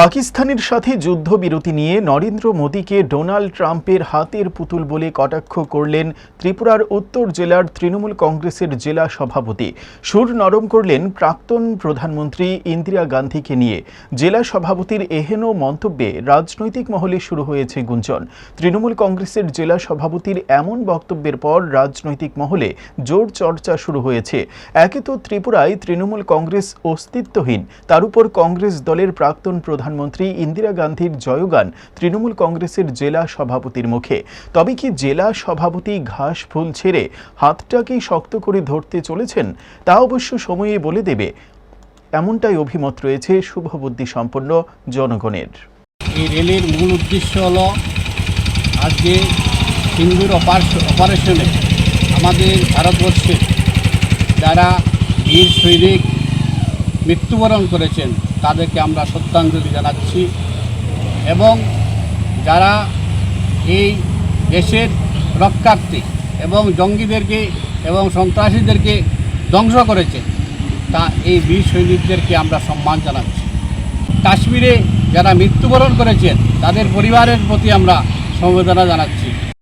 পাকিস্তানের সাথে যুদ্ধবিরতি নিয়ে নরেন্দ্র মোদীকে ডোনাল্ড ট্রাম্পের হাতের পুতুল বলে কটাক্ষ করলেন ত্রিপুরার উত্তর জেলার তৃণমূল কংগ্রেসের জেলা সভাপতি। সুর নরম করলেন প্রাক্তন প্রধানমন্ত্রী ইন্দিরা গান্ধীকে নিয়ে। জেলা সভাপতির এহেন মন্তব্যে রাজনৈতিক মহলে শুরু হয়েছে গুঞ্জন। তৃণমূল কংগ্রেসের জেলা সভাপতির এমন বক্তব্যের পর রাজনৈতিক মহলে জোর চর্চা শুরু হয়েছে। একে তো ত্রিপুরায় তৃণমূল কংগ্রেস অস্তিত্বহীন, তার উপর কংগ্রেস দলের প্রাক্তন প্রধানমন্ত্রী ইন্দিরা গান্ধীর জয়গান তৃণমূল কংগ্রেসের জেলা সভাপতির মুখে। তবে কি জেলা সভাপতি ঘাস ফুল ছেড়ে হাতটাকেই শক্ত করে ধরতে চলেছেন, তা অবশ্য সময়ে বলে দেবে। এমনটাই অভিমত রয়েছে শুভবুদ্ধি সম্পন্ন জনগণের। এই রেলের মূল উদ্দেশ্য হলো আজকে সিন্ধুর অপারেশনে আমাদের ভারতবর্ষে যারা বীর সৈনিক মৃত্যুবরণ করেছেন, তাদেরকে আমরা শ্রদ্ধাঞ্জলি জানাচ্ছি। এবং যারা এই দেশের রক্ষার্থী এবং জঙ্গিদেরকে এবং সন্ত্রাসীদেরকে ধ্বংস করেছে, তা এই বীর সৈনিকদেরকে আমরা সম্মান জানাচ্ছি। কাশ্মীরে যারা মৃত্যুবরণ করেছেন, তাদের পরিবারের প্রতি আমরা সমবেদনা জানাচ্ছি।